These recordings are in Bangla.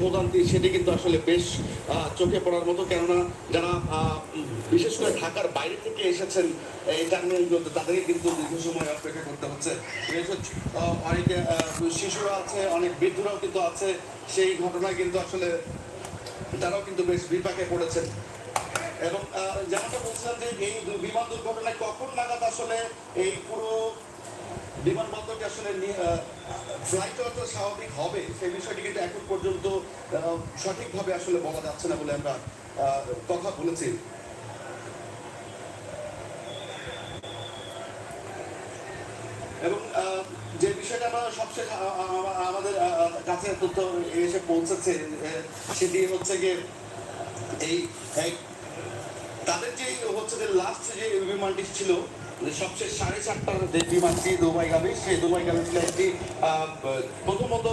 ভোগান্তি সেটি কিন্তু আসলে বেশ চোখে পড়ার মতো। কেননা যারা বিশেষ করে ঢাকার বাইরে থেকে এসেছেন এই টার্মিনালগুলোতে, তাদেরকে কিন্তু দীর্ঘ সময় অপেক্ষা করতে হচ্ছে। অনেকে শিশুরা আছে, অনেক বৃদ্ধরাও কিন্তু আছে। সেই ঘটনায় কিন্তু আসলে তারাও কিন্তু বেশ বিপাকে পড়েছেন। এবং যেমনটা বলছিলাম যে এই বিমান দুর্ঘটনায় কখন নাগাদ আসলে এই পুরো বিমানবন্দরটি আসলে ফ্লাইট চলাচল স্বাভাবিক হবে। সেই বিষয়টি কিন্তু এখন পর্যন্ত সঠিকভাবে আসলে বলা যাচ্ছে না বলে আমরা কথা বলেছি। এবং যে বিষয়টা আমরা আ- আমাদের কাছে তথ্য এসে পৌঁছেছে সেটি হচ্ছে গিয়ে এই তাদের যে হচ্ছে যে লাস্ট যে বিমানটি ছিল যে সবশেষ সাড়ে চারটার যে বিমানটি দুবাইগামী। সেই দুবাইগামী ফ্লাইটটি প্রথমত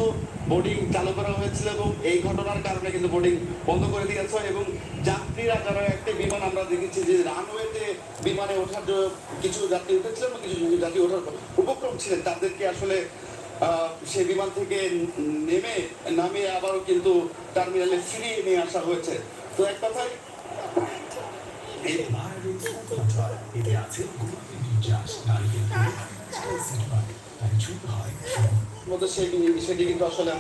বোর্ডিং চালু করা হয়েছিল এবং এই ঘটনার কারণে কিন্তু বোর্ডিং বন্ধ করে দিয়েছে এবং যাত্রীরা যারা একটি বিমান আমরা দেখেছি যে রানওয়েতে বিমানে ওঠার জন্য কিছু যাত্রী উঠেছিলেন এবং কিছু যাত্রী ওঠার উপক্রম ছিলেন। তাদেরকে আসলে সেই বিমান থেকে নেমে, নামিয়ে আবারও কিন্তু টার্মিনালে ফিরিয়ে নিয়ে আসা হয়েছে। তো এক কথায় এতে আছে আর ছোট হয় মধ্যে সেটি সেটি কিন্তু আসলে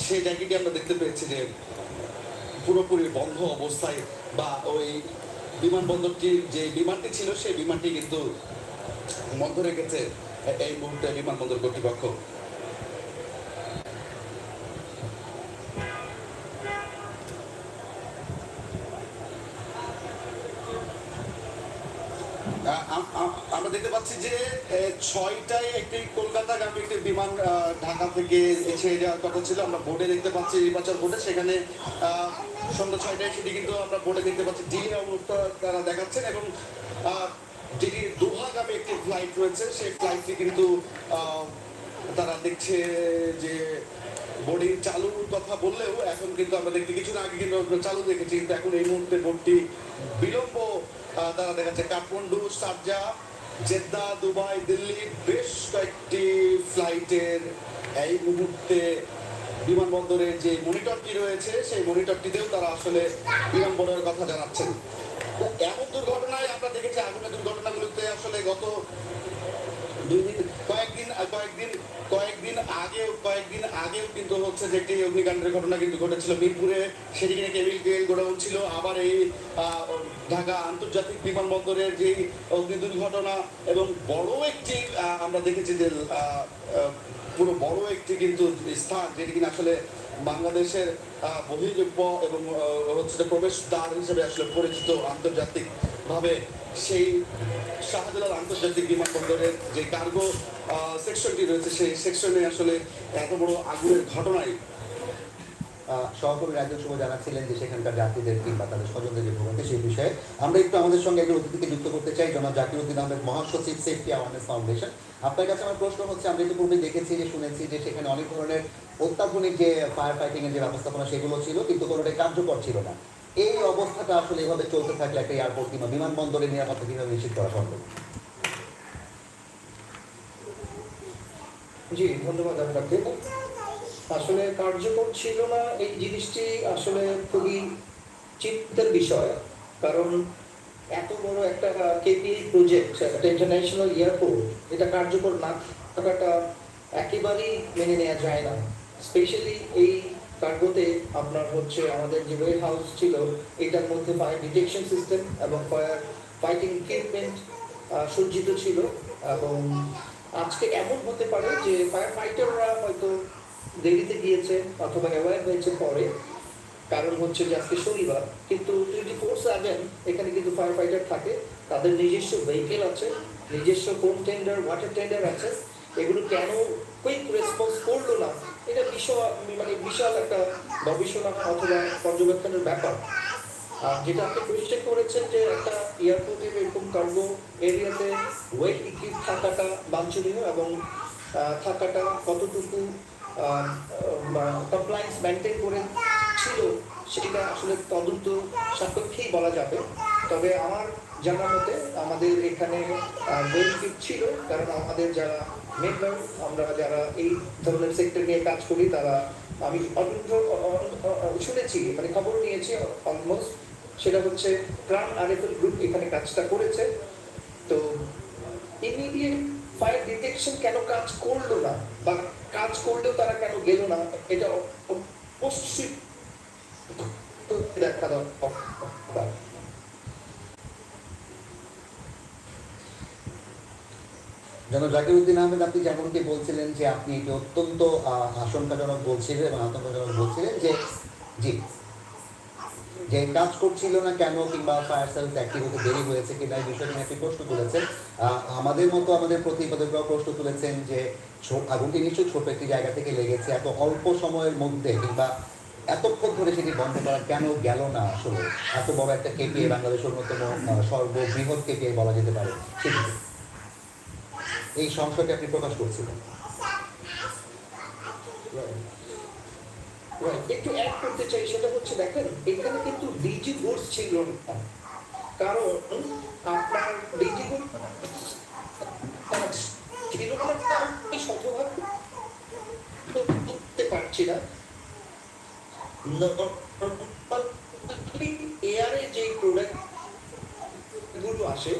সেই জায়গাটি আমরা দেখতে পেয়েছি যে পুরোপুরি বন্ধ অবস্থায় বা ওই বিমানবন্দরটি যে বিমানটি ছিল, সেই বিমানটি কিন্তু বন্ধ রেখেছে। এই মুহূর্তে বিমানবন্দর কর্তৃপক্ষ আ- আ- আ- আমরা দেখতে পাচ্ছি যে এ, ছয়টায় একটি কলকাতা কলকাতাগামী একটি বিমান ঢাকা থেকে ছেড়ে যাওয়ার কথা ছিল। আমরা বোর্ডে দেখতে পাচ্ছি নির্বাচন বোর্ডে সেখানে সন্ধ্যা ছয়টায় সেটি কিন্তু আমরা বোর্ডে দেখতে পাচ্ছি। অবস্থা তারা দেখাচ্ছেন এবং যেটি দোহাগামী একটি ফ্লাইট রয়েছে। সেই ফ্লাইটটি কিন্তু তারা দেখছে যে বোর্ডিং চালুর কথা বললেও এখন কিন্তু আমরা দেখতে কিছুদিন আগে কিন্তু চালু দেখেছি, কিন্তু এখন এই মুহূর্তে বোর্ডটি বিলম্ব তারা দেখাচ্ছে। Kathmandu Sharjah Jeddah, Dubai, Delhi, বেশ কয়েকটি ফ্লাইটের এই মুহূর্তে বিমানবন্দরের যে মনিটরটি রয়েছে, সেই মনিটরটিতেও তারা আসলে বিমানবন্দরের কথা জানাচ্ছেন। এমন দুর্ঘটনায় আমরা দেখেছি, আগুনের দুর্ঘটনাগুলোতে আসলে গত দুই দিন, কয়েকদিন কয়েকদিন আগেও কিন্তু হচ্ছে যে একটি অগ্নিকাণ্ডের ঘটনা কিন্তু ঘটেছিল। মিরপুরে সেটি কিনা কেবিল তেল গোডাউন ছিল। আবার এই ঢাকা আন্তর্জাতিক বিমানবন্দরের যে অগ্নি দুর্ঘটনা এবং বড় একটি আমরা দেখেছি যে পুরো বড় একটি কিন্তু স্থান যেটি কিনা আসলে বাংলাদেশের বহির্যোগ্য এবং হচ্ছে প্রবেশ দ্বার হিসেবে আসলে পরিচিত আন্তর্জাতিক ভাবে সেই শাহজালাল আন্তর্জাতিক বিমানবন্দরের যে কার্গো সেকশনটি রয়েছে সেই সেকশনে আসলে এত বড় আগুনের ঘটনায় আহ, সহকর্মী একজন সময় জানাচ্ছিলেন যে সেখানকার যাত্রীদের কিংবা তাদের স্বজনদের যে ভোগান্তি সেই বিষয়ে। আমরা একটু আমাদের সঙ্গে একজন অতিথিকে যুক্ত করতে চাই জনাব জাকির উদ্দিন আহমেদ মহাসচিব সেফটি অ্যাওয়ারনেস ফাউন্ডেশন। আপনার কাছে আমার প্রশ্ন হচ্ছে আমরা ইতিপূর্বে দেখেছি যে শুনেছি যে সেখানে অনেক ধরনের অত্যাধুনিক যে ফায়ার ফাইটিং এর যে ব্যবস্থাপনা সেগুলো ছিল কিন্তু কোনোটাই কার্যকর ছিল না। এই অবস্থাটা আসলে এভাবে চলতে থাকলে একটা এয়ারপোর্ট কিংবা বিমানবন্দরের নিরাপত্তা কীভাবে নিশ্চিত করা সম্ভব? জি, ধন্যবাদ আপনাকে আসলে কার্যকর ছিল না এই জিনিসটি আসলে খুবই চিন্তার বিষয়, কারণ এত বড় একটা কেপি প্রজেক্ট একটা ইন্টারন্যাশনাল এয়ারপোর্ট এটা কার্যকর না থাকাটা একেবারেই মেনে নেওয়া যায় না স্পেশালি এই কার্গোতে আপনার হচ্ছে আমাদের যে ওয়ে হাউস ছিল, এটার মধ্যে ফায়ার ডিটেকশন সিস্টেম এবং ফায়ার ফাইটিং ইকুইপমেন্ট সজ্জিত ছিল। এবং আজকে এমন হতে পারে যে ফায়ার ফাইটাররা হয়তো দেরিতে গিয়েছে অথবা অ্যাওয়ার হয়েছে পরে। কারণ হচ্ছে যে আজকে শনিবার, কিন্তু টোয়েন্টি ফোর সেভেন এখানে কিন্তু ফায়ার ফাইটার থাকে। তাদের নিজস্ব ভেহিকেল আছে, নিজস্ব কোন টেন্ডার ওয়াটার টেন্ডার আছে। এগুলো কেন কুইক রেসপন্স করল না? এটা বিশাল মানে বিশাল একটা গবেষণা অথবা পর্যবেক্ষণের ব্যাপার। আর যেটা আপনি কোয়েশ্চেন করেছেন যে একটা এয়ারপোর্টের এরকম কার্গো এরিয়াতে ওয়েট ইকুইপ থাকাটা বাঞ্ছনীয় এবং থাকাটা কতটুকু কমপ্লায়েন্স মেনটেন করে ছিল সেটা আসলে তদন্ত সাপেক্ষেই বলা যাবে। তবে আমার জানা আমাদের এখানে বেনিফিট ছিল, কারণ আমাদের যারা মেম্বার আমরা যারা এই ধরনের সেক্টর নিয়ে কাজ করি, তারা আমি অন্য শুনেছি মানে খবর নিয়েছি অলমোস্ট সেটা হচ্ছে প্রাণ আরএফএল গ্রুপ এখানে কাজটা করেছে। তো ইমিডিয়েট ফায়ার ডিটেকশন কেন কাজ করল না? বা কাজ করলেও তারা কেন গেল না? এটা অবশ্যই দেখা দরকার জনাব জাকির উদ্দিন আহমেদ, আপনি যেমনটি বলছিলেন যে আপনি এটি অত্যন্ত আশঙ্কাজনক বলছিলেন এবং আতঙ্কজনক বলছিলেন যে, জি। যে কাজ করছিল না কেন কিংবা ফায়ার সার্ভিস অ্যাক্টিভ হতে দেরি হয়েছে কিনা এই বিষয়টি একটি প্রশ্ন তুলেছেন। আমাদের মতো আমাদের প্রতিবেদকরাও প্রশ্ন তুলেছেন যে আগুনটি নিশ্চয়ই ছোট একটি জায়গা থেকে লেগেছে, এত অল্প সময়ের মধ্যে কিংবা এতক্ষণ ধরে সেটি বন্ধ করা কেন গেল না আসলে? এত বড় একটা কেপিএ বাংলাদেশের অন্যতম সর্ববৃহৎ কেপিএ বলা যেতে পারে। সেটি এই সংশয়টি আপনি প্রকাশ করছিলেন. একটু অ্যাড করতে চাই, সেটা হচ্ছে দেখেন, এখানে কিন্তু ডিজি গুডস ছিল না। কারণ আপনার ডিজি গুড ছিল না, আমি শতভাগ করতে পারছি না। এয়ারে যে প্রোডাক্টগুলো আসে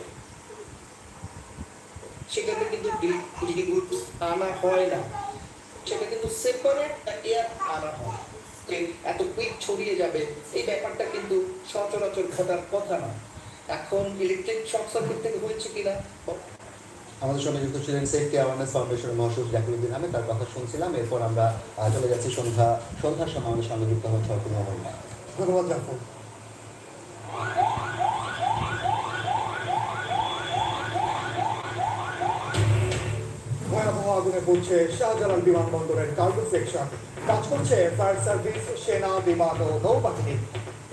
সেখানে কিন্তু আনা হয় না সেটা কিন্তু সেপারেট এয়ার আনা হয় যে এত কুইক ছড়িয়ে যাবে এই ব্যাপারটা কিন্তু সচরাচর ঘটার কথা না এখন ইলেকট্রিক শর্ট সার্কিট থেকে হয়েছে কিনা আমাদের সঙ্গে যুক্ত ছিলেন সেফটি অ্যাওয়ারনেস ফাউন্ডেশনের মহাসচিব জাকিরুদ্দিন আহমেদ তার কথা শুনছিলাম। এরপর আমরা চলে যাচ্ছি সন্ধ্যা সন্ধ্যার সময়। আমাদের সঙ্গে যুক্ত হচ্ছে অর্পণ মহল্লা ধন্যবাদ জাফর আগুনে পড়ছে শাহজালাল বিমানবন্দরের কার্গো সেকশন কাজ করছে ফায়ার সার্ভিস সেনা, বিমান ও নৌবাহিনী।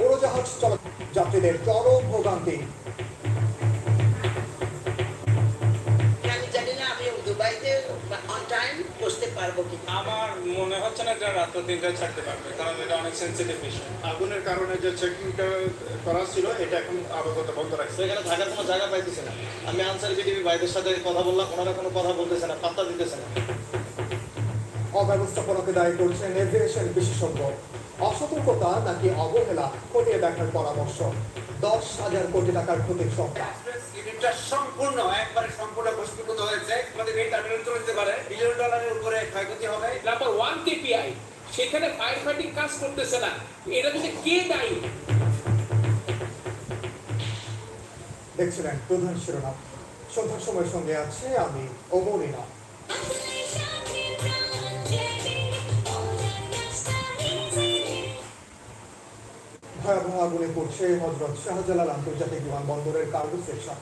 উড়োজাহাজ চলা যাত্রীদের চরম ভোগান্তি। পারব কি আমার মনে হচ্ছে না যে রাত্র তিনটায় ছাড়তে পারবে কারণ এটা অনেক সেন্সিটিভ বিষয়। আগুনের কারণে যে চেকিংটা করা ছিল এটা এখন আপাতত বন্ধ রাখছে। সেখানে থাকার কোনো জায়গা পাইতেছে না। আমি আনসার বিটিভি ভাইদের সাথে কথা বললাম ওনারা কোনো কথা বলতেছে না পাত্তা দিতেছে না। অব্যবস্থাপনাকে দায়ী করছেন এভিয়েশন বিশেষজ্ঞ। অসতর্কতা নাকি অবহেলা খতিয়ে দেখার পরামর্শ। দশ হাজার কোটি টাকার ক্ষতির সংখ্যা সম্পূর্ণ একবারে সম্পূর্ণ প্রস্তুত হয়েছে। আমাদের এই টার্মিনাল চলতে পারে। বিলিয়ন ডলারের উপরে ক্ষয়ক্ষতি হবে। নাম্বার ওয়ান কেপিআই সেখানে ফায়ার ফাইটিং কাজ করতেছে না। এটা যদি কে দায়ী? দেখছিলেন প্রধান শিরোনাম। সন্ধ্যার সময় সঙ্গে আছে আমি অমরিনা। ভয়াবহ আগুনে পড়ছে হজরত শাহজালাল আন্তর্জাতিক বিমানবন্দরের কার্গো সেকশন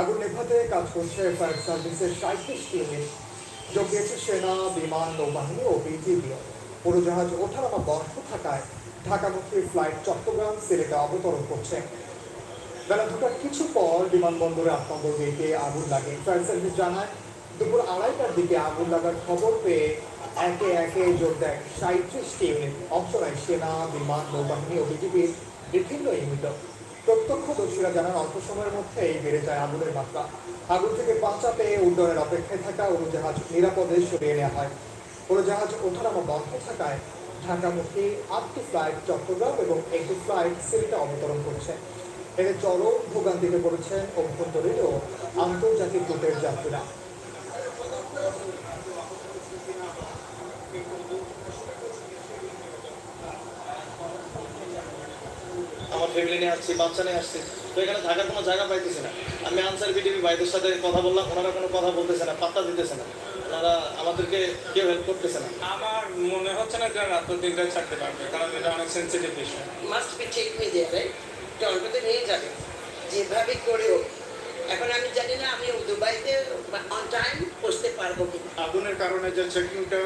আগুন নেভাতে কাজ করছে ফায়ার সার্ভিসের সাঁত্রিশটি ইউনিট যোগ দিয়েছে সেনা, বিমান, নৌবাহিনী ও বিজিবিও উড়োজাহাজ ওঠানামা বন্ধ থাকায় ঢাকামুখী ফ্লাইট চট্টগ্রাম সিলেটে অবতরণ করছে। বেলা দুটার কিছু পর বিমানবন্দরে আট নম্বর আগুন লাগে। ফায়ার সার্ভিস জানায়, দুপুর আড়াইটার দিকে আগুন লাগার খবর পেয়ে একে একে যোগ দেয়। সাঁত্রিশটি ইউনিট নেয় সেনা, বিমান, নৌবাহিনী ও বিজিবির বিভিন্ন ইউনিট। প্রত্যক্ষদর্শীরা জানান, অল্প সময়ের মধ্যেই বেড়ে যায় আগুনের মাত্রা। আগুন থেকে বাঁচাতে উড্ডয়নের অপেক্ষায় থাকা উড়োজাহাজ নিরাপদে সরিয়ে নেওয়া হয়। উড়োজাহাজ ওঠানামা বন্ধ থাকায় ঢাকামুখী আটটি ফ্লাইট চট্টগ্রাম এবং একটি ফ্লাইট সিলেটে অবতরণ করছে। এতে চরম ভোগান্তিতে পড়েছেন অভ্যন্তরীণ ও আন্তর্জাতিক রুটের যাত্রীরা। ফ্যামিলি নিয়ে আসছি বাচ্চা নিয়ে আসছি। তো এখানে থাকার কোনো জায়গা পাইতেছে না। আমি আনসার বিটিভি ভাইদের সাথে কথা বললাম ওনারা কোনো কথা বলতেছে না পাত্তা দিতেছে না। ওনারা আমাদেরকে কেউ হেল্প করতেছে না। আমার মনে হচ্ছে না যে রাত্র দিনটা ছাড়তে পারবে কারণ এটা অনেক সেন্সিটিভ বিষয় মাস্ট বি ঠিক হয়ে যাবে টলকাতে নিয়ে যাবে। যেভাবে করে হোক এখন আমি জানি না আমি দুবাইতে অন টাইম বসতে পারব কি আগুনের কারণে যে চেকিংটা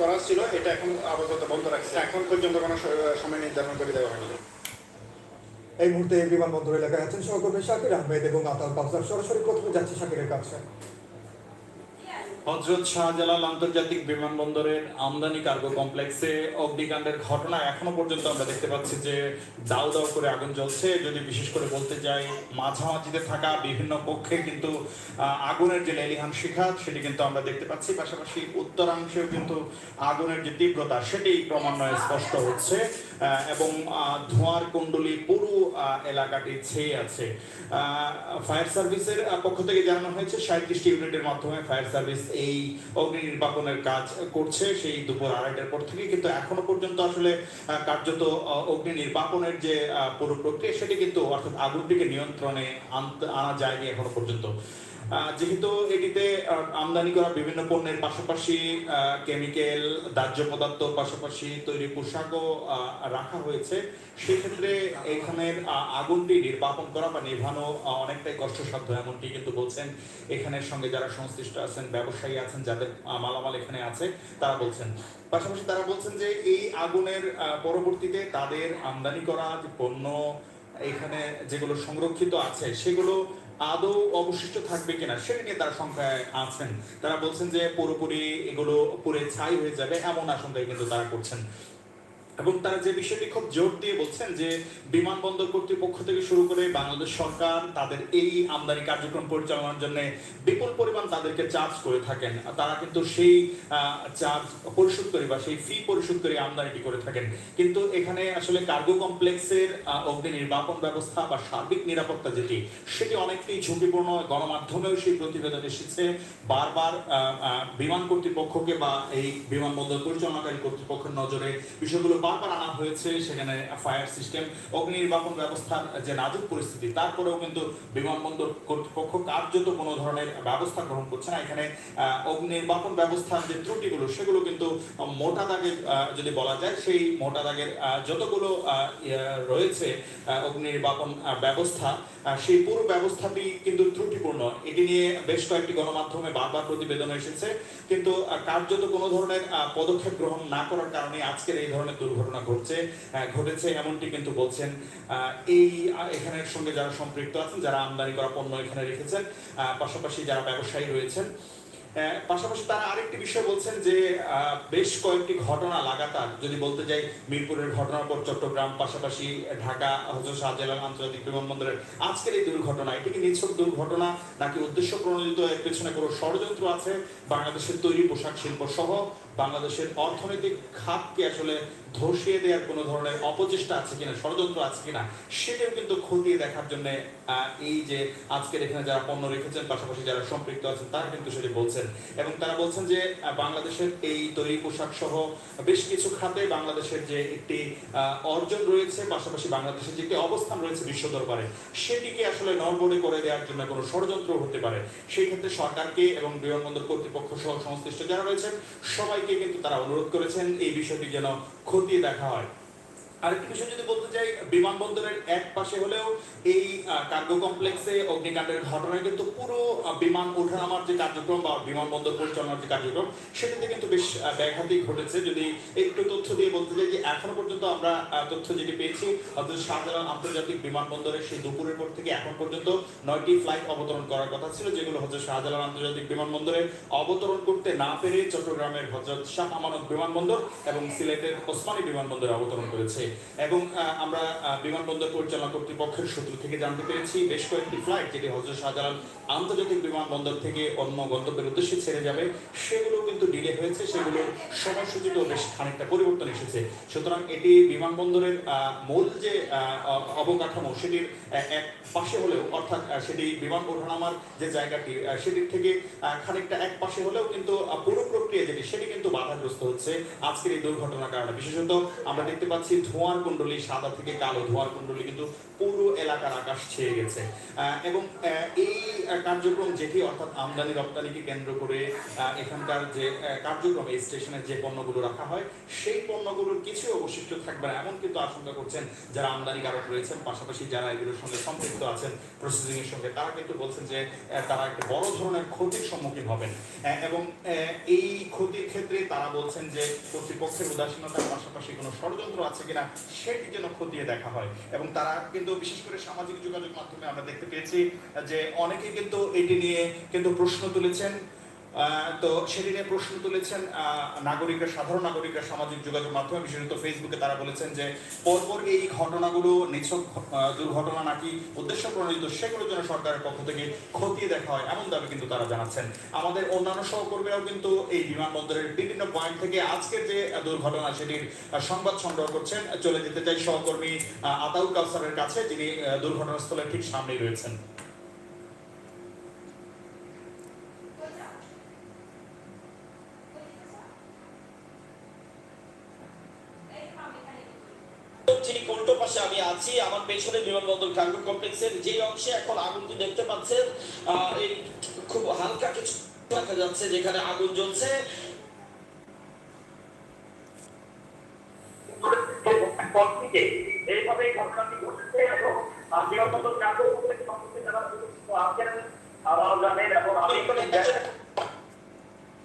করা ছিল এটা এখন আপাতত বন্ধ রাখছে। এখন পর্যন্ত কোনো সময় নির্ধারণ করে দেওয়া হয়নি। এই মুহূর্তে বিমানবন্দর এলাকায় আছেন সহকর্মী শাকির আহমেদ এবং আতাল কাউসার সরাসরি প্রথমে যাচ্ছে শাকিরের কাছে। হজরত শাহজালাল আন্তর্জাতিক বিমানবন্দরের আমদানি কার্গো কমপ্লেক্সে অগ্নিকাণ্ডের ঘটনা এখনও পর্যন্ত আমরা দেখতে পাচ্ছি যে দাউ দাউ করে আগুন জ্বলছে। যদি বিশেষ করে বলতে যাই, মাঝামাঝিতে থাকা বিভিন্ন পক্ষে কিন্তু আগুনের যে লেলিহান শিখা, সেটি কিন্তু আমরা দেখতে পাচ্ছি। পাশাপাশি উত্তরাংশেও কিন্তু আগুনের যে তীব্রতা, সেটি ক্রমান্বয়ে স্পষ্ট হচ্ছে এবং ধোঁয়ার কুণ্ডলি পুরো এলাকাটি ছেয়ে আছে। ফায়ার সার্ভিসের পক্ষ থেকে জানানো হয়েছে সাঁত্রিশটি ইউনিটের মাধ্যমে ফায়ার সার্ভিস এই অগ্নি নির্বাপনের কাজ করছে সেই দুপুর আড়াইটার পর থেকে কিন্তু এখনও পর্যন্ত আসলে কার্যত অগ্নি নির্বাপনের যে পুরো প্রক্রিয়া, সেটি কিন্তু অর্থাৎ আগুনটিকে নিয়ন্ত্রণে আনা যায়নি এখনও পর্যন্ত। যেহেতু এটিতে আমদানি করা বিভিন্ন পণ্যের পাশাপাশি কেমিক্যাল দাহ্য পদার্থ পাশাপাশি তৈরি পোশাকও রাখা হয়েছে। সেক্ষেত্রে এখানের আগুনটি নির্বাপন করা বা আহ, অনেকটাই কষ্টসাধ্য এমনটি কিন্তু বলছেন এখানের সঙ্গে যারা সংশ্লিষ্ট আছেন ব্যবসায়ী আছেন যাদের মালামাল এখানে আছে তারা বলছেন। পাশাপাশি তারা বলছেন যে এই আগুনের পরবর্তীতে তাদের আমদানি করা পণ্য এখানে যেগুলো সংরক্ষিত আছে সেগুলো আদৌ অবশিষ্ট থাকবে কিনা, সেটা নিয়ে তারা সংখ্যায় আছেন। তারা বলছেন যে পুরোপুরি এগুলো পুরে ছাই হয়ে যাবে, এমন আশঙ্কায় কিন্তু তারা করছেন। এবং তারা যে বিষয়টি খুব জোর দিয়ে বলছেন যে বিমানবন্দর কর্তৃপক্ষ থেকে শুরু করে বাংলাদেশ সরকার তাদের এই আমদানি কার্যক্রম পরিচালনার জন্য বিপুল পরিমাণ তাদেরকে চার্জ করে থাকেন। তারা কিন্তু সেই চার্জ পরিশোধ করে বা সেই ফি পরিশোধ করে আমদানিটি করে থাকেন। কিন্তু এখানে আসলে কার্গো কমপ্লেক্সের অগ্নি নির্বাপন ব্যবস্থা বা সার্বিক নিরাপত্তা যেটি, সেটি অনেকটাই ঝুঁকিপূর্ণ। গণমাধ্যমেও সেই প্রতিবেদন এসেছে। বারবার বিমান কর্তৃপক্ষকে বা এই বিমানবন্দর পরিচালনাকারী কর্তৃপক্ষের নজরে বিষয়গুলো বারবার আনা হয়েছে, সেখানে ফায়ার সিস্টেম অগ্নি নির্বাপন ব্যবস্থার যে নাজুক পরিস্থিতি, তারপরেও কিন্তু বিমানবন্দর কর্তৃপক্ষ কার্যত কোনো ধরনের ব্যবস্থা গ্রহণ করছে না। এখানে অগ্নি নির্বাপন ব্যবস্থার যে ত্রুটিগুলো, সেগুলো কিন্তু মোটা দাগের যদি বলা যায়, সেই মোটা দাগের যতগুলো ইয়ে রয়েছে অগ্নি নির্বাপন ব্যবস্থা সেই পুরো ব্যবস্থাটি কিন্তু ত্রুটিপূর্ণ। এটি নিয়ে বেশ কয়েকটি গণমাধ্যমে বারবার প্রতিবেদন এসেছে। কিন্তু কার্যত কোনো ধরনের পদক্ষেপ গ্রহণ না করার কারণে আজকের এই ধরনের ঘটছে ঘটেছে এমনটি কিন্তু বলছেন এই এখানের সঙ্গে যারা সম্পৃক্ত আছেন, যারা আমদানি করা পণ্য এখানে রেখেছেন পাশাপাশি যারা ব্যবসায়ী রয়েছেন পাশাপাশি তারা আরেকটি বিষয় বলছেন যে বেশ কয়েকটি ঘটনা লাগাতার, যদি বলতে যাই, মিরপুরের ঘটনার পর চট্টগ্রাম, পাশাপাশি ঢাকা, হজরত শাহজালাল আন্তর্জাতিক বিমানবন্দরের আজকের এই দুর্ঘটনা, এটি কি নিছক দুর্ঘটনা, নাকি উদ্দেশ্য প্রণোদিত এর পেছনে কোনো ষড়যন্ত্র আছে? বাংলাদেশের তৈরি পোশাক শিল্প সহ বাংলাদেশের অর্থনৈতিক খাতকে আসলে ধসিয়ে দেওয়ার কোনো ধরনের অপচেষ্টা আছে কিনা, ষড়যন্ত্র আছে কিনা, সেটাও কিন্তু খতিয়ে দেখার জন্য এই যে আজকের এখানে যারা পণ্য রেখেছেন, পাশাপাশি যারা সম্পৃক্ত আছেন, তারা কিন্তু সেটি বলছেন। এবং তারা বলছেন যে বাংলাদেশের এই তৈরি পোশাক সহ বেশ কিছু খাতে বাংলাদেশের যে একটি অর্জন রয়েছে, পাশাপাশি বাংলাদেশের যে একটি অবস্থান রয়েছে বিশ্ব দরবারে, সেটিকে আসলে নড়বড়ে করে দেওয়ার জন্য কোনো ষড়যন্ত্র হতে পারে। সেই ক্ষেত্রে সরকারকে এবং বিমানবন্দর কর্তৃপক্ষ সহ সংশ্লিষ্ট যারা রয়েছেন সবাইকে কিন্তু তারা অনুরোধ করেছেন এই বিষয়টি যেন খতিয়ে দেখা হয়। আরেকটি বিষয় যদি বলতে চাই, বিমানবন্দরের এক পাশে হলেও এই কার্গো কমপ্লেক্সে অগ্নিকাণ্ডের ঘটনায় কিন্তু পুরো বিমান ওঠানামার যে কার্যক্রম বা বিমানবন্দর পরিচালনার যে কার্যক্রম, সেটাতে কিন্তু বেশ ব্যাঘাতই ঘটেছে। যদি একটু তথ্য দিয়ে বলতে চাই যে এখনও পর্যন্ত আমরা তথ্য যেটি পেয়েছি, অর্থাৎ শাহজালাল আন্তর্জাতিক বিমানবন্দরে সেই দুপুরের পর থেকে এখন পর্যন্ত নয়টি ফ্লাইট অবতরণ করার কথা ছিল, যেগুলো হচ্ছে শাহজালাল আন্তর্জাতিক বিমানবন্দরে অবতরণ করতে না পেরে চট্টগ্রামের হজরত শাহ আমানত বিমানবন্দর এবং সিলেটের ওসমানী বিমানবন্দরে অবতরণ করেছে। এবং আমরা বিমানবন্দর পরিচালনা কর্তৃপক্ষের সূত্র থেকে জানতে পেরেছি, বেশ কয়েকটি ফ্লাইট যেটি হজরত শাহজালাল আন্তর্জাতিক বিমানবন্দর থেকে অন্য গন্তব্যের উদ্দেশ্যে ছেড়ে যাবে, সেগুলো কিন্তু ডিলে হয়েছে, সেগুলো সময়সূচিতেও বেশ খানিকটা পরিবর্তন এসেছে। সুতরাং এটি বিমানবন্দরের মূল যে অবকাঠামো সেটির এক পাশে হলেও, অর্থাৎ সেটি বিমান ওঠানামার যে জায়গাটি সেটির থেকে খানিকটা এক পাশে হলেও কিন্তু পুরো প্রক্রিয়া যেটি, সেটি কিন্তু বাধাগ্রস্ত হচ্ছে আজকের এই দুর্ঘটনার কারণে। বিশেষত আমরা দেখতে পাচ্ছি ধোঁয়ার কুণ্ডলী সাদা থেকে কালো ধোঁয়ার কুণ্ডলী কিন্তু পুরো এলাকার আকাশ ছেয়ে গেছে। এবং এই কার্যক্রম যেটি, অর্থাৎ আমদানি রপ্তানিকে কেন্দ্র করে এখানকার যে কার্যক্রম, এই স্টেশনের যে পণ্যগুলো রাখা হয়, সেই পণ্যগুলোর কিছু অবশিষ্ট থাকবে না। এমন কিন্তু আশঙ্কা করছেন যারা আমদানিকারক রয়েছেন, পাশাপাশি যারা এগুলোর সঙ্গে সম্পৃক্ত আছেন প্রসেসিং এর সঙ্গে, তারা কিন্তু বলছেন যে তারা একটা বড় ধরনের ক্ষতির সম্মুখীন হবেন। এবং এই ক্ষতির ক্ষেত্রে তারা বলছেন যে কর্তৃপক্ষের উদাসীনতার পাশাপাশি কোনো ষড়যন্ত্র আছে কিনা সেটি যেন খতিয়ে দেখা হয়। এবং তারা কিন্তু বিশেষ করে সামাজিক যোগাযোগ মাধ্যমে আমরা দেখতে পেয়েছি যে অনেকে কিন্তু এটি নিয়ে কিন্তু প্রশ্ন তুলেছেন। তো সেটি নিয়ে প্রশ্ন তুলেছেন নাগরিকরা, সাধারণ নাগরিকরা সামাজিক যোগাযোগ মাধ্যমে, বিশেষত ফেসবুকে তারা বলেছেন যে পরপর এই ঘটনাগুলো, নিছক দুর্ঘটনা নাকি উদ্দেশ্য প্রণোদিত, সেগুলোর জন্য সরকারের পক্ষ থেকে খতিয়ে দেখা হয়, এমন দাবি কিন্তু তারা জানাচ্ছেন। আমাদের অন্যান্য সহকর্মীরাও কিন্তু এই বিমানবন্দরের বিভিন্ন পয়েন্ট থেকে আজকের যে দুর্ঘটনা, সেটির সংবাদ সংগ্রহ করছেন। চলে যেতে চাই সহকর্মী আতাউল কাউসারের কাছে, যিনি দুর্ঘটনাস্থলের ঠিক সামনেই রয়েছেন ঠিক উল্টো পাশে আমি আছি আমার পেছনে কার্গো কমপ্লেক্সের যে অংশে এখন আগুনটি দেখতে পাচ্ছেন এই খুব হালকা কিছু দেখা যাচ্ছে যেখানে আগুন জ্বলছে। এইভাবে ঘটনাটি ঘটেছে এবং আহ, বিমানবন্দর সম্পর্কে যারা আছেন তারাও জানেন এবং আমি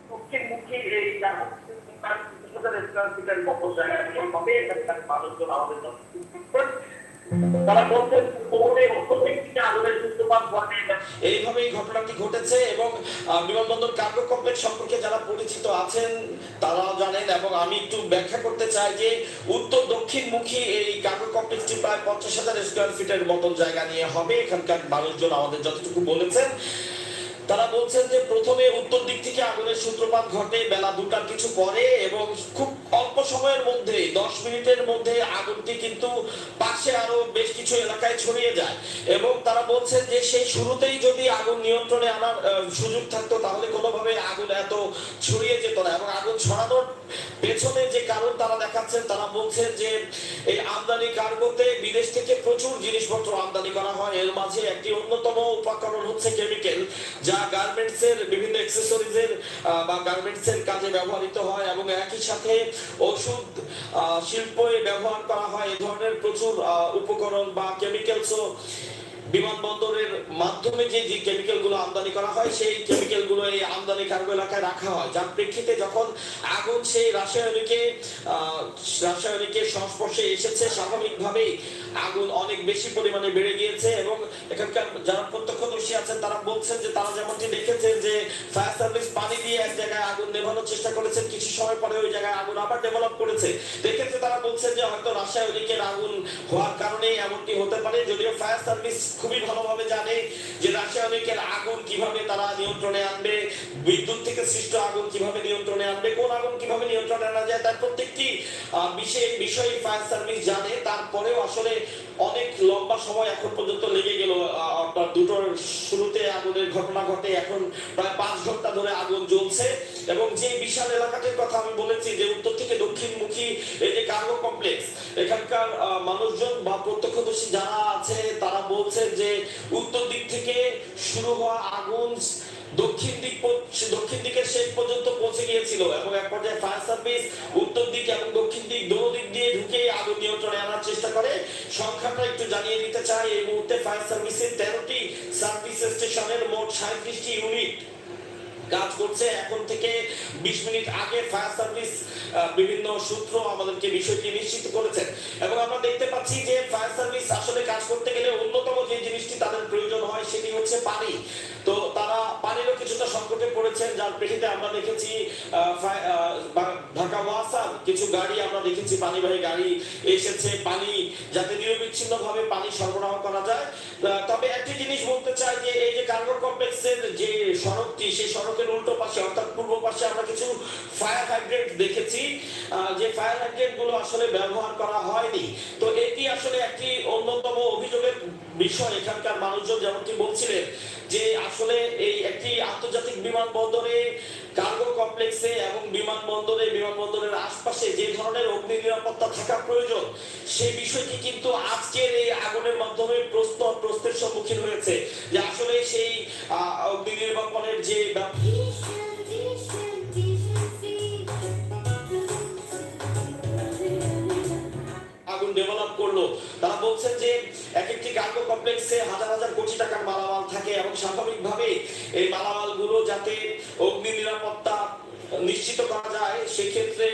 দক্ষিণমুখী এই এখানকার মানুষজন আমাদের তারা ঘটনাটি ঘটেছে এবং বিমানবন্দর কার্গো কমপ্লেক্স সম্পর্কে যারা পরিচিত আছেন, তারাও জানেন এবং আমি একটু ব্যাখ্যা করতে চাই যে, উত্তর দক্ষিণমুখী এই কার্গো কমপ্লেক্সটি প্রায় পঞ্চাশ হাজার স্কোয়ার ফিটের মতন জায়গা নিয়ে হবে। এখানকার মানুষজন আমাদের যতটুকু বলেছেন, তারা বলছেন যে প্রথমে উত্তর দিক থেকে আগুনের সূত্রপাত ঘটে বেলা দুটার কিছু পরে এবং খুব অল্প সময়ের মধ্যে, দশ মিনিটের মধ্যে আগুনটি কিন্তু পাশে আরও বেশ কিছু এলাকায় ছড়িয়ে যায়। এবং তারা বলছেন যে সেই শুরুতেই যদি আগুন নিয়ন্ত্রণে আনার সুযোগ থাকতো, তাহলে কোনোভাবে আগুন এত ছড়িয়ে যেত না। এবং আগুন ছড়ানোর পেছনে যে কারণ তারা দেখাচ্ছেন, তারা বলছেন যে এই আমদানি কার্গোতে বিদেশ থেকে প্রচুর জিনিসপত্র আমদানি করা হয়। এর মাঝে একটি অন্যতম উপকরণ হচ্ছে কেমিক্যাল, যা গার্মেন্টস এর বিভিন্ন অ্যাক্সেসরিজ এর বা গার্মেন্টস এর কাজে ব্যবহৃত হয়। এবং একই সাথে ওষুধ শিল্পে ব্যবহার করা হয় এ ধরনের প্রচুর উপকরণ বা কেমিক্যালসও বিমানবন্দরের মাধ্যমে যে যে কেমিক্যালগুলো আমদানি করা হয়, সেই কেমিক্যালগুলো এই আমদানি কার্গো এলাকায় রাখা হয়। যার প্রেক্ষিতে যখন আগুন সেই রাসায়নিকে রাসায়নিকের সংস্পর্শে এসেছে, স্বাভাবিকভাবেই আগুন অনেক বেশি পরিমাণে বেড়ে গিয়েছে এবং এখানকার যারা প্রত্যক্ষদর্শী আছেন, তারা বলছেন যে তারা যেমনটি দেখেছেন যে ফায়ার সার্ভিস পানি দিয়ে এক জায়গায় আগুন নেভানোর চেষ্টা করেছেন, কিছু সময় পরে ওই জায়গায় আগুন আবার ডেভেলপ করেছে। দেখেছে তারা বলছেন যে হয়তো রাসায়নিকের আগুন হওয়ার কারণেই এমনটি হতে পারে, যদিও ফায়ার সার্ভিস খুবই ভালোভাবে জানে যে রাসায়নিকের আগুন কীভাবে তারা নিয়ন্ত্রণে আনবে, বিদ্যুৎ থেকে সৃষ্ট আগুন কীভাবে নিয়ন্ত্রণে আনবে, কোন আগুন কীভাবে নিয়ন্ত্রণে আনা যায়, তার প্রত্যেকটি বিষয়ে বিষয়ে ফায়ার সার্ভিস জানে, তারপরেও আসলে অনেক লম্বা সময় এখন পর্যন্ত লেগে গেল আপনার দুটোর শুরুতে আগুনের ঘটনা ঘটে, এখন প্রায় পাঁচ ঘণ্টা ধরে আগুন জ্বলছে। এবং যে বিশাল এলাকাটির কথা আমি বলেছি যে উত্তর থেকে দক্ষিণমুখী এই যে কার্গো কমপ্লেক্স, এখানকার মানুষজন বা প্রত্যক্ষদর্শী যারা আছে, তারা বলছে যে উত্তর দিক থেকে শুরু হওয়া আগুন দক্ষিণ দিক দক্ষিণ দিকের শেষ পর্যন্ত পৌঁছে গিয়েছিল। এবং এক পর্যায়ে ফায়ার সার্ভিস উত্তর দিক এবং দক্ষিণ দিক দোনো দিক দিয়ে ঢুকে আগুন নিয়ন্ত্রণে আনার চেষ্টা করে। সংখ্যাটা একটু জানিয়ে দিতে চাই, এই মুহূর্তে ফায়ার সার্ভিসের তেরোটি সার্ভিস স্টেশনের মোট সাঁত্রিশটি ইউনিট কাজ করছে। এখন থেকে বিশ মিনিট আগে ফায়ার সার্ভিস বিভিন্ন সূত্র আমাদেরকে বিষয়টি নিশ্চিত করেছেন। এবং আমরা দেখতে পাচ্ছি যে ফায়ার সার্ভিস আসলে কাজ করতে গেলে অন্যতম যে জিনিসটি তাদের প্রয়োজন হয় সেটি হচ্ছে পানি। তো তারা পানিরও কিছুটা সংকটে পড়েছেন, যার প্রেক্ষিতে আমরা দেখেছি ঢাকা ওয়াসার কিছু গাড়ি আমরা দেখেছি, পানিবাহী গাড়ি এসেছে, পানি, যাতে নিরবিচ্ছিন্ন ভাবে পানি সরবরাহ করা যায়। তবে একটি জিনিস বলতে চাই যে, এই যে কার্গো কমপ্লেক্সের যে সড়কটি, সেই সড়কের উল্টো পাশে, অর্থাৎ পূর্ব পাশে আমরা কিছু ফায়ার হাইড্রেন্ট দেখেছি। যে ফায়ার হাইড্রেন্টগুলো আসলে ব্যবহার করা হয়নি। তো এটি আসলে একটি অন্যতম অভিযোগের বিষয় এখানকার মানুষজন যেমনটি বলছিলেন যে আসলে এই একটি আন্তর্জাতিক বিমানবন্দরে কার্গো কমপ্লেক্সে এবং বিমানবন্দরে, বিমানবন্দরের আশপাশে যে ধরনের অগ্নি নিরাপত্তা থাকা প্রয়োজন সেই বিষয়টি কিন্তু আজকের এই আগুনের মাধ্যমে প্রশ্ন, প্রশ্নের সম্মুখীন হয়েছে যে আসলে সেই অগ্নি নির্বাপনের যে আগুন ডেভেলপ করল। তারা বলছেন যে এক একটি কার্গো কমপ্লেক্সে হাজার হাজার কোটি টাকার মালামাল থাকে এবং স্বাভাবিকভাবে এই মালামালগুলো যাতে অগ্নি নিরাপত্তা নিশ্চিত করা যায়, সেক্ষেত্রে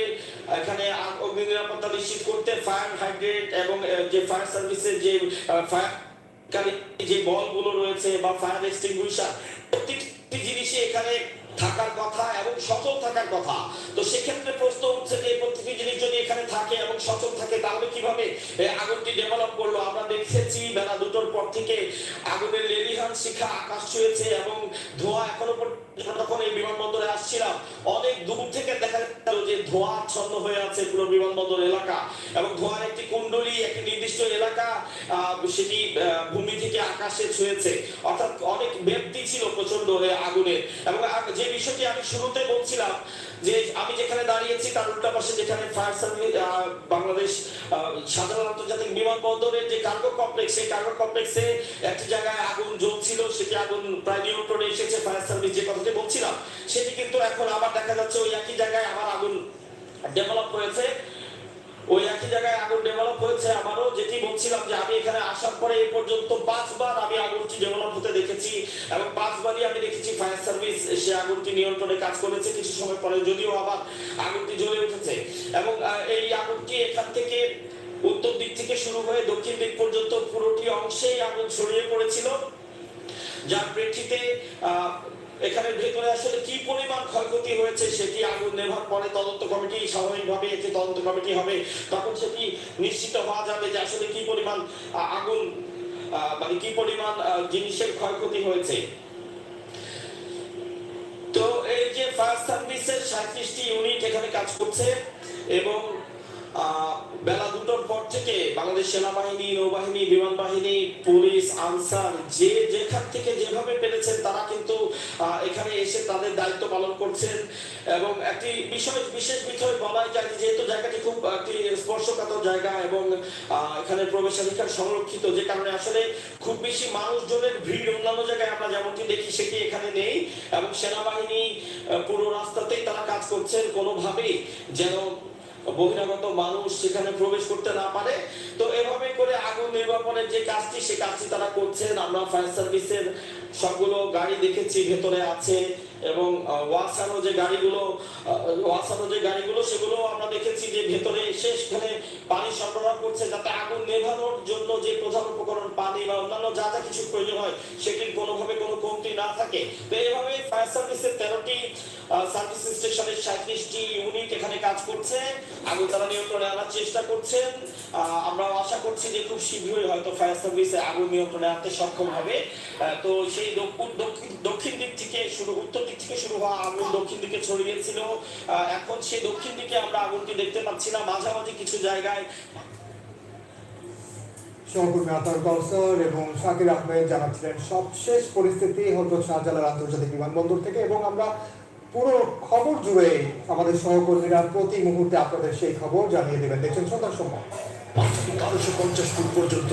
এখানে অগ্নি নিরাপত্তা নিশ্চিত করতে ফায়ার হাইড্রেট এবং যে ফায়ার সার্ভিসের যে ফায়ার যে বলগুলো রয়েছে বা ফায়ার এক্সটিংগুইশার প্রত্যেকটি জিনিসই এখানে থাকার কথা এবং সচল থাকার কথা। তো সেক্ষেত্রে প্রশ্ন উঠছে যে প্রতিটি জিনিস যদি এখানে থাকে এবং সচল থাকে, তাহলে কীভাবে আগুনটি ডেভেলপ করল? আমরা দেখেছি বেলা দুটোর পর থেকে আগুনের লেলিহান শিখা আকাশ ছুঁয়েছে এবং ধোঁয়া এখনও পর্যন্ত যখন এই বিমানবন্দরে আসছিলাম, অনেক দূর থেকে দেখা গেল যে ধোঁয়া আচ্ছন্ন হয়ে আছে পুরো বিমানবন্দর এলাকা। এবং ধোঁয়ার একটি কুণ্ডলী, একটি নির্দিষ্ট এলাকা সেটি ভূমি থেকে আকাশে ছুঁয়েছে। অর্থাৎ অনেক ব্যক্তি ছিল প্রচণ্ড হয়ে আগুনের। এবং যে বিষয়টি আমি শুরুতে বলছিলাম যে আমি যেখানে দাঁড়িয়েছি, তার উল্টা পাশে যেখানে ফায়ার সার্ভিস বাংলাদেশ সাধারণ আন্তর্জাতিক বিমানবন্দরের যে কার্গো কমপ্লেক্স সেই কার্গো কমপ্লেক্সে একটি জায়গায় আগুন জ্বলছিল, সেটি আগুন প্রায় নিয়ন্ত্রণে এসেছে ফায়ার সার্ভিস যে কথাটি বলছিলাম। সেটি কিন্তু এখন আবার দেখা যাচ্ছে ওই একই জায়গায় আবার আগুন ডেভেলপ হয়েছে। ওই একই জায়গায় আগুন ডেভেলপ হয়েছে। আমারও যেটি বলছিলাম যে আমি এখানে আসার পরে এই পর্যন্ত পাঁচবার আমি আগুনটি ডেভেলপ হতে দেখেছি এবং পাঁচবারই আমি দেখেছি ফায়ার সার্ভিস সে আগুনটি নিয়ন্ত্রণে কাজ করেছে। কিছু সময় পরে যদিও আবার আগুনটি জ্বলে উঠেছে। এবং এই আগুনটি এখান থেকে উত্তর দিক থেকে শুরু হয়ে দক্ষিণ দিক পর্যন্ত পুরোটি অংশেই আগুন ছড়িয়ে পড়েছিল। যার প্রেক্ষিতে আহ, এখানের ভেতরে আসলে কি পরিমাণ ক্ষয়ক্ষতি হয়েছে সেটি আগুন নেভার পরে তদন্ত কমিটি স্বাভাবিকভাবে একটি তদন্ত কমিটি হবে। তখন সেটি নিশ্চিত হওয়া যাবে যে আসলে কি পরিমাণ আগুন মানে কি পরিমাণ জিনিসের ক্ষয়ক্ষতি হয়েছে। তো এই যে ফায়ার সার্ভিসের সাঁত্রিশটি ইউনিট এখানে কাজ করছে এবং বেলা দুটোর পর থেকে বাংলাদেশ সেনাবাহিনী, নৌবাহিনী বিমান বাহিনী পুলিশ, আনসার, যে যেখান থেকে যেভাবে পেরেছেন তারা কিন্তু এখানে এসে তাদের দায়িত্ব পালন করছেন। এবং একটি বিষয়, বিশেষ বিষয় বলা যায় যেহেতু জায়গাটি খুব একটি স্পর্শকাতর জায়গা এবং এখানে প্রবেশাধিকার সংরক্ষিত, যে কারণে আসলে খুব বেশি মানুষজনের ভিড় অন্যান্য জায়গায় আমরা যেমনটি দেখি সেটি এখানে নেই। এবং সেনাবাহিনী পুরো রাস্তাতেই তারা কাজ করছেন। কোনোভাবেই যেন বহিরাগত মানুষ সেখানে প্রবেশ করতে না পারে। তো এভাবে করে আগুন নির্বাপনের যে কাজটি, সে কাজটি তারা করছেন। আমরা ফায়ার সার্ভিসের সবগুলো গাড়ি দেখেছি, ভেতরে আছে এবং ওয়াসানো যে গাড়িগুলো ওয়াসানো যে গাড়িগুলো, সেগুলো আমরা দেখেছি যে ভেতরে সেখানে পানি সরবরাহ করছে যাতে আগুন নেভানোর জন্য যে প্রধান উপকরণ, পানি বা অন্যান্য যা যা কিছু প্রয়োজন হয়, সেটির কোনোভাবে কোনো কমতি না থাকে। তো এইভাবে ফায়ার সার্ভিসের তেরোটি সার্ভিস স্টেশনের সাঁত্রিশটি ইউনিট এখানে কাজ করছে, আগুন তারা নিয়ন্ত্রণে আনার চেষ্টা করছেন। আমরা আশা করছি যে খুব শীঘ্রই হয়তো ফায়ার সার্ভিসে আগুন নিয়ন্ত্রণে আনতে সক্ষম হবে। তো সেই দক্ষিণ দক্ষিণ দক্ষিণ দিক থেকে শুরু উত্তর দিক থেকে শুরু হওয়া আগুন দক্ষিণ দিকে ছড়িয়েছিল এখন সেই দক্ষিণ দিকে আমরা আগুনটি দেখতে পাচ্ছি না। মাঝামাঝি কিছু জায়গায় সহকর্মী আতার কৌসর এবং শাকির আহমেদ জানাচ্ছিলেন সবশেষ পরিস্থিতি শাহজালাল আন্তর্জাতিক বিমানবন্দর থেকে এবং আমরা পুরো খবর জুড়ে আমাদের সহকর্মীরা প্রতি মুহূর্তে আপনাদের সেই খবর জানিয়ে দেবেন। দেখছেন সন্ধ্যার সময়। বারোশো পঞ্চাশ ফুট পর্যন্ত